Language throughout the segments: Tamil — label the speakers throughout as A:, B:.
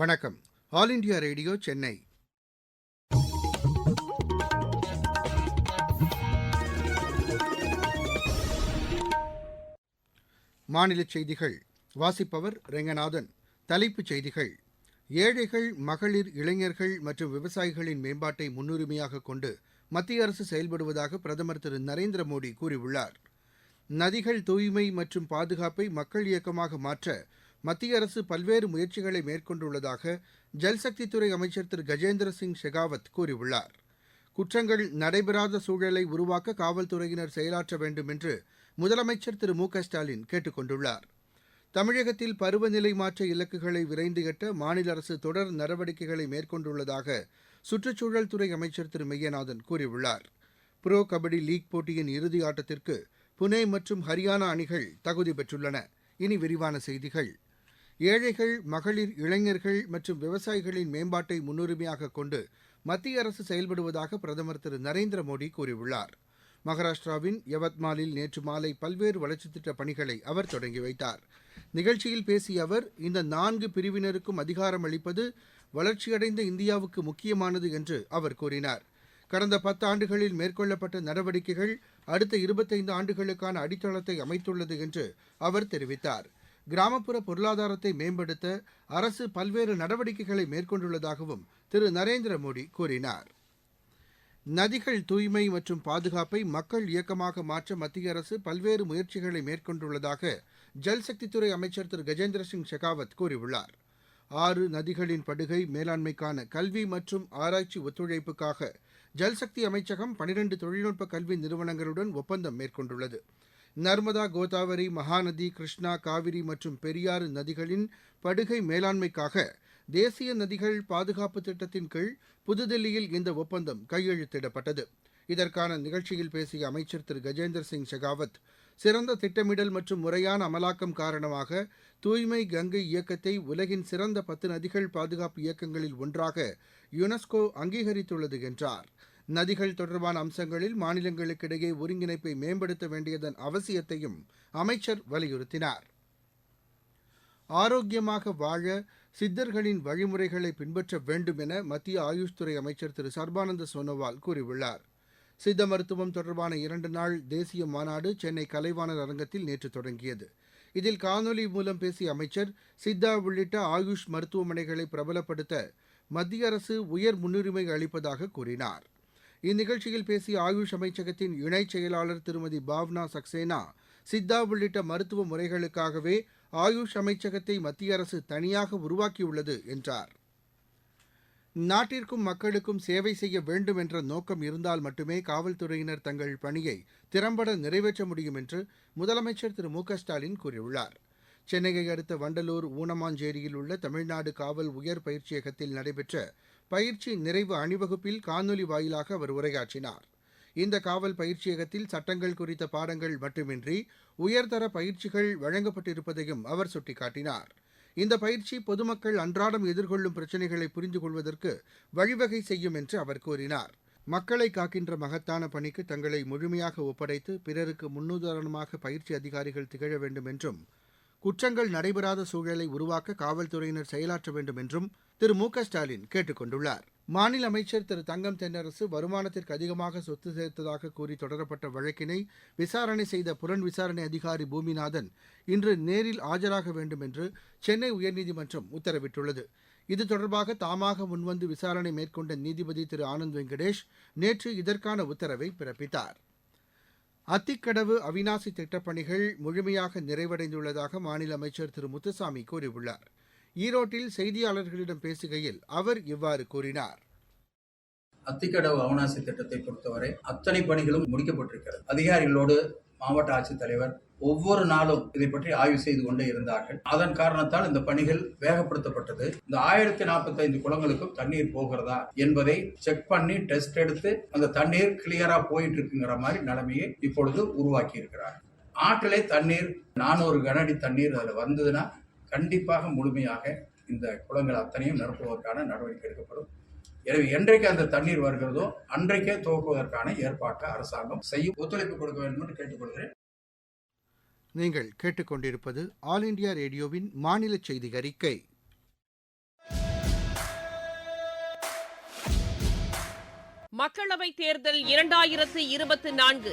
A: வணக்கம் ஆல் இண்டியா ரேடியோ சென்னை மாநில செய்திகள் வாசிப்பவர் ரெங்கநாதன் தலைப்புச் செய்திகள் ஏழைகள் மகளிர் இளைஞர்கள் மற்றும் விவசாயிகளின் மேம்பாட்டை முன்னுரிமையாக கொண்டு மத்திய அரசு செயல்படுவதாக பிரதமர் திரு நரேந்திர மோடி கூறியுள்ளார் நதிகள் தூய்மை மற்றும் பாதுகாப்பை மக்கள் இயக்கமாக மாற்ற மத்திய அரசு பல்வேறு முயற்சிகளை மேற்கொண்டுள்ளதாக ஜல்சக்தித்துறை அமைச்சர் திரு கஜேந்திர சிங் ஷெகாவத் கூறியுள்ளார் குற்றங்கள் நடைபெறாத சூழலை உருவாக்க காவல்துறையினர் செயலாற்ற வேண்டும் என்று முதலமைச்சர் திரு மு க ஸ்டாலின் கேட்டுக் கொண்டுள்ளார் தமிழகத்தில் பருவநிலை மாற்ற இலக்குகளை விரைந்து எட்ட மாநில அரசு தொடர் நடவடிக்கைகளை மேற்கொண்டுள்ளதாக சுற்றுச்சூழல் துறை அமைச்சர் திரு மெய்யநாதன் கூறியுள்ளார் புரோ கபடி லீக் போட்டியின் இறுதி ஆட்டத்திற்கு புனே மற்றும் ஹரியானா அணிகள் தகுதி பெற்றுள்ளன இனி விரிவான செய்திகள் ஏழைகள் மகளிர் இளைஞர்கள் மற்றும் விவசாயிகளின் மேம்பாட்டை முன்னுரிமையாக கொண்டு மத்திய அரசு செயல்படுவதாக பிரதமர் திரு நரேந்திர மோடி கூறியுள்ளார் மகாராஷ்டிராவின் யவத்மாலில் நேற்று மாலை பல்வேறு வளர்ச்சித் திட்டப் பணிகளை அவர் தொடங்கி வைத்தார் நிகழ்ச்சியில் பேசிய அவர் இந்த நான்கு பிரிவினருக்கும் அதிகாரம் அளிப்பது வளர்ச்சியடைந்த இந்தியாவுக்கு முக்கியமானது என்று அவர் கூறினார் கடந்த பத்தாண்டுகளில் மேற்கொள்ளப்பட்ட நடவடிக்கைகள் அடுத்த இருபத்தைந்து ஆண்டுகளுக்கான அடித்தளத்தை அமைத்துள்ளது என்று அவர் தெரிவித்தார் கிராமப்புற பொருளாதாரத்தை மேம்படுத்த அரசு பல்வேறு நடவடிக்கைகளை மேற்கொண்டுள்ளதாகவும் திரு நரேந்திர மோடி கூறினார் நதிகள் தூய்மை மற்றும் பாதுகாப்பை மக்கள் இயக்கமாக மாற்ற மத்திய அரசு பல்வேறு முயற்சிகளை மேற்கொண்டுள்ளதாக ஜல்சக்தித்துறை அமைச்சர் திரு கஜேந்திர சிங் ஷெகாவத் கூறியுள்ளார் ஆறு நதிகளின் படுகை மேலாண்மைக்கான கல்வி மற்றும் ஆராய்ச்சி ஒத்துழைப்புக்காக ஜல்சக்தி அமைச்சகம் பனிரெண்டு தொழில்நுட்ப கல்வி நிறுவனங்களுடன் ஒப்பந்தம் மேற்கொண்டுள்ளது நர்மதா கோதாவரி மகாநதி கிருஷ்ணா காவிரி மற்றும் பெரியாறு நதிகளின் படுகை மேலாண்மைக்காக தேசிய நதிகள் பாதுகாப்பு திட்டத்தின் கீழ் புதுதில்லியில் இந்த ஒப்பந்தம் கையெழுத்திடப்பட்டது இதற்கான நிகழ்ச்சியில் பேசிய அமைச்சர் திரு கஜேந்திர சிங் ஷெகாவத் சிறந்த திட்டமிடல் மற்றும் முறையான அமலாக்கம் காரணமாக தூய்மை கங்கை இயக்கத்தை உலகின் சிறந்த பத்து நதிகள் பாதுகாப்பு இயக்கங்களில் ஒன்றாக யுனெஸ்கோ அங்கீகரித்துள்ளது என்றாா் நதிகள் தொடர்பான அம்சங்களில் மாநிலங்களுக்கிடையே ஒருங்கிணைப்பை மேம்படுத்த வேண்டியதன் அவசியத்தையும் அமைச்சர் வலியுறுத்தினார் ஆரோக்கியமாக வாழ சித்தர்களின் வழிமுறைகளை பின்பற்ற வேண்டும் என மத்திய ஆயுஷ் துறை அமைச்சர் திரு சர்பானந்த சோனோவால் கூறியுள்ளார் சித்த மருத்துவம் தொடர்பான இரண்டு நாள் தேசிய மாநாடு சென்னை கலைவாணர் அரங்கத்தில் நேற்று தொடங்கியது இதில் காணொலி மூலம் பேசிய அமைச்சர் சித்தா உள்ளிட்ட ஆயுஷ் மருத்துவமனைகளை பிரபலப்படுத்த மத்திய அரசு உயர் முன்னுரிமை அளிப்பதாக கூறினாா் இந்நிகழ்ச்சியில் பேசிய ஆயுஷ் அமைச்சகத்தின் இணைச் செயலாளர் திருமதி பாவ்னா சக்சேனா சித்தா உள்ளிட்ட மருத்துவ முறைகளுக்காகவே ஆயுஷ் அமைச்சகத்தை மத்திய அரசு தனியாக உருவாக்கியுள்ளது என்றார் நாட்டிற்கும் மக்களுக்கும் சேவை செய்ய வேண்டும் என்ற நோக்கம் இருந்தால் மட்டுமே காவல்துறையினர் தங்கள் பணியை திறம்பட நிறைவேற்ற முடியும் என்று முதலமைச்சர் திரு மு க ஸ்டாலின் கூறியுள்ளார் சென்னையை அடுத்த வண்டலூர் ஊனமாஞ்சேரியில் உள்ள தமிழ்நாடு காவல் உயர் பயிற்சியகத்தில் நடைபெற்ற பயிற்சி நிறைவு அணிவகுப்பில் காணொலி வாயிலாக அவர் உரையாற்றினார் இந்த காவல் பயிற்சியகத்தில் சட்டங்கள் குறித்த பாடங்கள் மட்டுமின்றி உயர்தர பயிற்சிகள் வழங்கப்பட்டிருப்பதையும் அவர் சுட்டிக்காட்டினார் இந்த பயிற்சி பொதுமக்கள் அன்றாடம் எதிர்கொள்ளும் பிரச்சினைகளை புரிந்து கொள்வதற்கு வழிவகை செய்யும் என்று அவர் கூறினார் மக்களை காக்கின்ற மகத்தான பணிக்கு தங்களை முழுமையாக ஒப்படைத்து பிறருக்கு முன்னுதாரணமாக பயிற்சி அதிகாரிகள் திகழ வேண்டும் என்றும் குற்றங்கள் நடைபெறாத சூழலை உருவாக்க காவல்துறையினர் செயலாற்ற வேண்டும் என்றும் திரு மு க ஸ்டாலின் கேட்டுக் கொண்டுள்ளார் மாநில அமைச்சர் திரு தங்கம் தென்னரசு வருமானத்திற்கு அதிகமாக சொத்து சேர்த்ததாக கூறி தொடரப்பட்ட வழக்கினை விசாரணை செய்த புலன் விசாரணை அதிகாரி பூமிநாதன் இன்று நேரில் ஆஜராக வேண்டும் என்று சென்னை உயர்நீதிமன்றம் உத்தரவிட்டுள்ளது இது தொடர்பாக தாமாக முன்வந்து விசாரணை மேற்கொண்ட நீதிபதி திரு ஆனந்த் வெங்கடேஷ் நேற்று இதற்கான உத்தரவை பிறப்பித்தார் அத்திக்கடவு அவிநாசி திட்டப்பணிகள் முழுமையாக நிறைவடைந்துள்ளதாக மாநில அமைச்சர் திரு முத்துசாமி கூறியுள்ளார் ஈரோட்டில் செய்தியாளர்களிடம் பேசுகையில் அவர் இவ்வாறு கூறினார்
B: அத்திக்கடவு அவனாசி திட்டத்தை பொறுத்தவரை அத்தனை பணிகளும் முடிக்கப்பட்டிருக்கிறது அதிகாரிகளோடு மாவட்ட ஆட்சித்தலைவர் ஒவ்வொரு நாளும் இதை பற்றி ஆய்வு செய்து கொண்டே இருந்தார்கள் அதன் காரணத்தால் இந்த பணிகள் வேகப்படுத்தப்பட்டது இந்த ஆயிரத்தி நாற்பத்தி ஐந்து குளங்களுக்கும் தண்ணீர் போகிறதா என்பதை செக் பண்ணி டெஸ்ட் எடுத்து அந்த தண்ணீர் கிளியரா போயிட்டு இருக்குங்கிற மாதிரி நிலைமையை இப்பொழுது உருவாக்கி இருக்கிறார் ஆற்றிலே தண்ணீர் நானூறு கனடி தண்ணீர் அதில் வந்ததுன்னா கண்டிப்பாக முழுமையாக இந்த குளங்கள் அத்தனையும் நிரப்புவதற்கான நடவடிக்கை எடுக்கப்படும் எனவே என்றைக்கு அந்த தண்ணீர் வருகிறதோ அன்றைக்கே துவக்குவதற்கான ஏற்பாட்டை அரசாங்கம் செய்யும் ஒத்துழைப்பு கொடுக்க வேண்டும் என்று கேட்டுக்கொள்கிறேன்
A: நீங்கள் கேட்டுக்கொண்டிருப்பது ஆல் இண்டியா ரேடியோவின் மாநில செய்தி அறிக்கை
C: மக்களவைத் தேர்தல் இரண்டாயிரத்து இருபத்தி நான்கு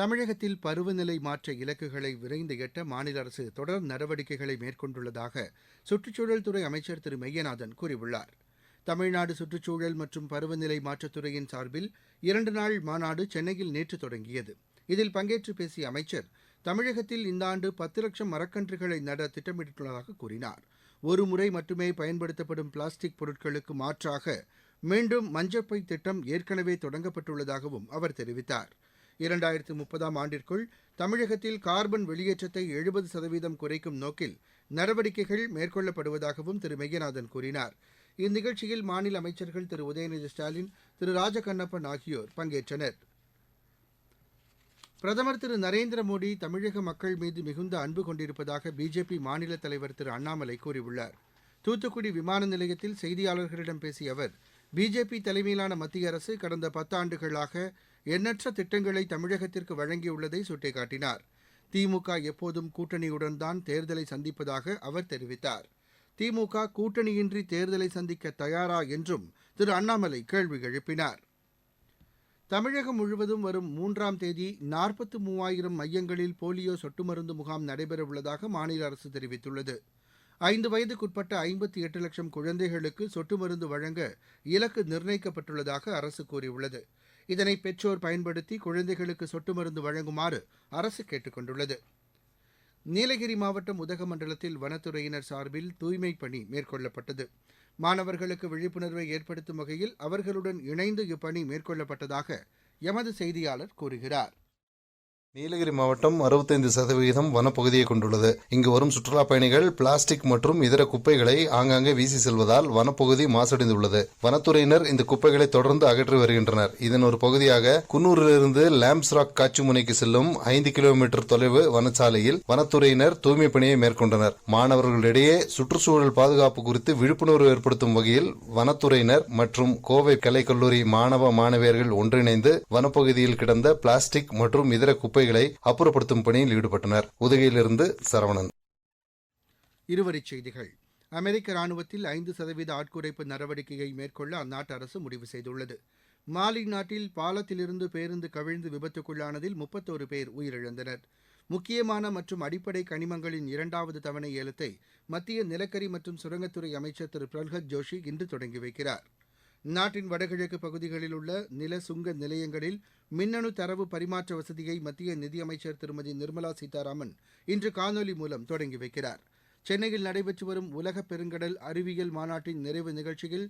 A: தமிழகத்தில் பருவநிலை மாற்ற இலக்குகளை விரைந்து எட்ட மாநில அரசு தொடர் நடவடிக்கைகளை மேற்கொண்டுள்ளதாக சுற்றுச்சூழல் துறை அமைச்சர் திரு மெய்யநாதன் கூறியுள்ளார் தமிழ்நாடு சுற்றுச்சூழல் மற்றும் பருவநிலை மாற்றத்துறையின் சார்பில் இரண்டு நாள் மாநாடு சென்னையில் நேற்று தொடங்கியது இதில் பங்கேற்று பேசிய அமைச்சர் தமிழகத்தில் இந்த ஆண்டு பத்து லட்சம் மரக்கன்றுகளை நட திட்டமிட்டுள்ளதாக கூறினார் ஒரு முறை மட்டுமே பயன்படுத்தப்படும் பிளாஸ்டிக் பொருட்களுக்கு மாற்றாக மீண்டும் மஞ்சப்பை திட்டம் ஏற்கனவே தொடங்கப்பட்டுள்ளதாகவும் அவர் தெரிவித்தாா் இரண்டாயிரத்து முப்பதாம் ஆண்டிற்குள் தமிழகத்தில் கார்பன் வெளியேற்றத்தை எழுபது சதவீதம் குறைக்கும் நோக்கில் நடவடிக்கைகள் மேற்கொள்ளப்படுவதாகவும் திரு மெய்யநாதன் கூறினார் இந்நிகழ்ச்சியில் மாநில அமைச்சர்கள் திரு உதயநிதி ஸ்டாலின் திரு ராஜகண்ணப்பன் ஆகியோர் பங்கேற்றனர் பிரதமர் திரு நரேந்திர மோடி தமிழக மக்கள் மீது மிகுந்த அன்பு கொண்டிருப்பதாக பிஜேபி மாநில தலைவர் திரு அண்ணாமலை கூறியுள்ளார் தூத்துக்குடி விமான நிலையத்தில் செய்தியாளர்களிடம் பேசிய அவர் பிஜேபி தலைமையிலான மத்திய அரசு கடந்த பத்தாண்டுகளாக எண்ணற்ற திட்டங்களை தமிழகத்திற்கு வழங்கியுள்ளதை சுட்டிக்காட்டினார் திமுக எப்போதும் கூட்டணியுடன் தான் தேர்தலை சந்திப்பதாக அவர் தெரிவித்தார் திமுக கூட்டணியின்றி தேர்தலை சந்திக்க தயாரா என்றும் திரு அண்ணாமலை கேள்வி எழுப்பினார் தமிழகம் முழுவதும் வரும் மூன்றாம் தேதி நாற்பத்து மூவாயிரம் மையங்களில் போலியோ சொட்டு மருந்து முகாம் நடைபெறவுள்ளதாக மாநில அரசு தெரிவித்துள்ளது ஐந்து வயதுக்குட்பட்ட ஐம்பத்தி எட்டு லட்சம் குழந்தைகளுக்கு சொட்டு மருந்து வழங்க இலக்கு நிர்ணயிக்கப்பட்டுள்ளதாக அரசு கூறியுள்ளது இதனை பெற்றோர் பயன்படுத்தி குழந்தைகளுக்கு சொட்டு மருந்து வழங்குமாறு அரசு கேட்டுக் கொண்டுள்ளது நீலகிரி மாவட்டம் உதகமண்டலத்தில் வனத்துறையினர் சார்பில் தூய்மை பணி மேற்கொள்ளப்பட்டது மாணவர்களுக்கு விழிப்புணர்வை ஏற்படுத்தும் வகையில் அவர்களுடன் இணைந்து இப்பணி மேற்கொள்ளப்பட்டதாக எமது செய்தியாளர் கூறுகிறார்
D: நீலகிரி மாவட்டம் அறுபத்தைந்து சதவிகிதம் வனப்பகுதியை கொண்டுள்ளது இங்கு வரும் சுற்றுலா பயணிகள் பிளாஸ்டிக் மற்றும் இதர குப்பைகளை ஆங்காங்கே வீசி செல்வதால் வனப்பகுதி மாசடைந்துள்ளது வனத்துறையினர் இந்த குப்பைகளை தொடர்ந்து அகற்றி வருகின்றனர் இதன் ஒரு பகுதியாக குன்னூரிலிருந்து காட்சி காட்சிமுனைக்கு செல்லும் ஐந்து கிலோமீட்டர் தொலைவு வனச்சாலையில் வனத்துறையினர் தூய்மை பணியை மேற்கொண்டனர் மாணவர்களிடையே சுற்றுச்சூழல் பாதுகாப்பு குறித்து விழிப்புணர்வு ஏற்படுத்தும் வகையில் வனத்துறையினர் மற்றும் கோவை கலைக்கல்லூரி மாணவ மாணவியர்கள் ஒன்றிணைந்து வனப்பகுதியில் கிடந்த பிளாஸ்டிக் மற்றும் இதர குப்பைகள் குப்பைகளை அப்புறப்படுத்தும் பணியில் ஈடுபட்டனர் உதகையிலிருந்து சரவணன்
A: இருவரிச் செய்திகள் அமெரிக்க ராணுவத்தில் ஐந்து சதவீத ஆட்குறைப்பு நடவடிக்கையை மேற்கொள்ள அந்நாட்டு அரசு முடிவு செய்துள்ளது மாலி நாட்டில் பாலத்திலிருந்து பேருந்து கவிழ்ந்து விபத்துக்குள்ளானதில் முப்பத்தோரு பேர் உயிரிழந்தனர் முக்கியமான மற்றும் அடிப்படை கனிமங்களின் இரண்டாவது தவணை ஏலத்தை மத்திய நிலக்கரி மற்றும் சுரங்கத்துறை அமைச்சர் திரு பிரல்ஹத் ஜோஷி இன்று தொடங்கி வைக்கிறாா் நாட்டின் வடகிழக்கு பகுதிகளில் உள்ள நில சுங்க நிலையங்களில் மின்னணு தரவு பரிமாற்ற வசதியை மத்திய நிதியமைச்சர் திருமதி நிர்மலா சீதாராமன் இன்று காணொலி மூலம் தொடங்கி வைக்கிறார் சென்னையில் நடைபெற்று வரும் உலக பெருங்கடல் அறிவியல் மாநாட்டின் நிறைவு நிகழ்ச்சியில்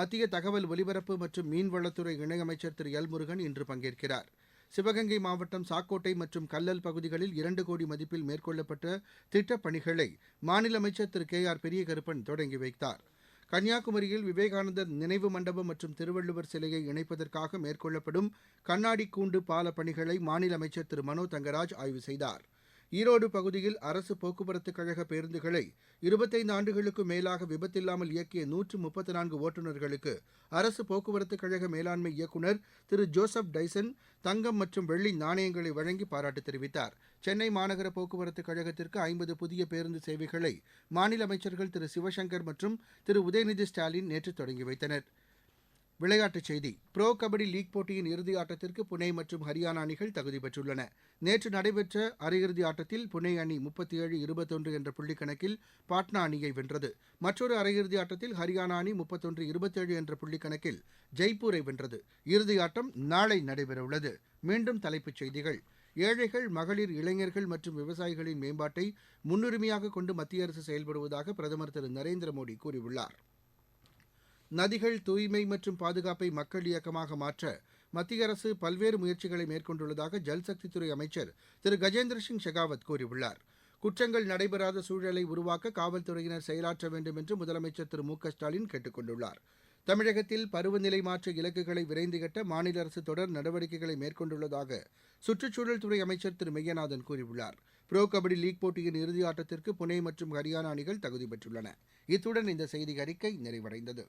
A: மத்திய தகவல் ஒலிபரப்பு மற்றும் மீன்வளத்துறை இணையமைச்சர் திரு எல் முருகன் இன்று பங்கேற்கிறார் சிவகங்கை மாவட்டம் சாக்கோட்டை மற்றும் கல்லல் பகுதிகளில் இரண்டு கோடி மதிப்பில் மேற்கொள்ளப்பட்ட திட்டப்பணிகளை மாநில அமைச்சர் திரு கே ஆர் பெரியகருப்பன் தொடங்கி வைத்தாா் கன்னியாகுமரியில் விவேகானந்தர் நினைவு மண்டபம் மற்றும் திருவள்ளுவர் சிலையை இணைப்பதற்காக மேற்கொள்ளப்படும் கண்ணாடி கூண்டு பால பணிகளை மாநில அமைச்சர் திரு மனோ தங்கராஜ் ஆய்வு செய்தாா் ஈரோடு பகுதியில் அரசு போக்குவரத்துக் கழக பேருந்துகளை இருபத்தைந்து ஆண்டுகளுக்கும் மேலாக விபத்தில்லாமல் இயக்கிய நூற்று முப்பத்து நான்கு ஓட்டுநர்களுக்கு அரசு போக்குவரத்துக் கழக மேலாண்மை இயக்குநர் திரு ஜோசப் டைசன் தங்கம் மற்றும் வெள்ளி நாணயங்களை வழங்கி பாராட்டு தெரிவித்தார் சென்னை மாநகர போக்குவரத்துக் கழகத்திற்கு ஐம்பது புதிய பேருந்து சேவைகளை மாநில அமைச்சர்கள் திரு சிவசங்கர் மற்றும் திரு உதயநிதி ஸ்டாலின் நேற்று தொடங்கி வைத்தனா் விளையாட்டுச் செய்தி ப்ரோ கபடி லீக் போட்டியின் இறுதி ஆட்டத்திற்கு புனே மற்றும் ஹரியானா அணிகள் தகுதி பெற்றுள்ளன நேற்று நடைபெற்ற அரையிறுதி ஆட்டத்தில் புனே அணி முப்பத்தி ஏழு இருபத்தொன்று என்ற புள்ளிக்கணக்கில் பாட்னா அணியை வென்றது மற்றொரு அரையிறுதி ஆட்டத்தில் ஹரியானா அணி முப்பத்தொன்று இருபத்தேழு என்ற புள்ளிக்கணக்கில் ஜெய்ப்பூரை வென்றது இறுதி ஆட்டம் நாளை நடைபெறவுள்ளது மீண்டும் தலைப்புச் செய்திகள் ஏழைகள் மகளிர் இளைஞர்கள் மற்றும் விவசாயிகளின் மேம்பாட்டை முன்னுரிமையாக கொண்டு மத்திய அரசு செயல்படுவதாக பிரதமர் திரு நரேந்திர மோடி கூறியுள்ளாா் நதிகள் தூய்மை மற்றும் பாதுகாப்பை மக்கள் இயக்கமாக மாற்ற மத்திய அரசு பல்வேறு முயற்சிகளை மேற்கொண்டுள்ளதாக ஜல்சக்தித்துறை அமைச்சர் திரு கஜேந்திர சிங் ஷெகாவத் கூறியுள்ளார் குற்றங்கள் நடைபெறாத சூழலை உருவாக்க காவல்துறையினர் செயலாற்ற வேண்டும் என்று முதலமைச்சர் திரு மு க ஸ்டாலின் கேட்டுக் கொண்டுள்ளார் தமிழகத்தில் பருவநிலை மாற்ற இலக்குகளை விரைந்து கட்ட மாநில அரசு தொடர் நடவடிக்கைகளை மேற்கொண்டுள்ளதாக சுற்றுச்சூழல் துறை அமைச்சர் திரு மெய்யநாதன் கூறியுள்ளார் புரோ கபடி லீக் போட்டியின் இறுதி ஆட்டத்திற்கு புனே மற்றும் ஹரியானா அணிகள் தகுதி பெற்றுள்ளன இத்துடன் இந்த செய்தி அறிக்கை நிறைவடைந்தது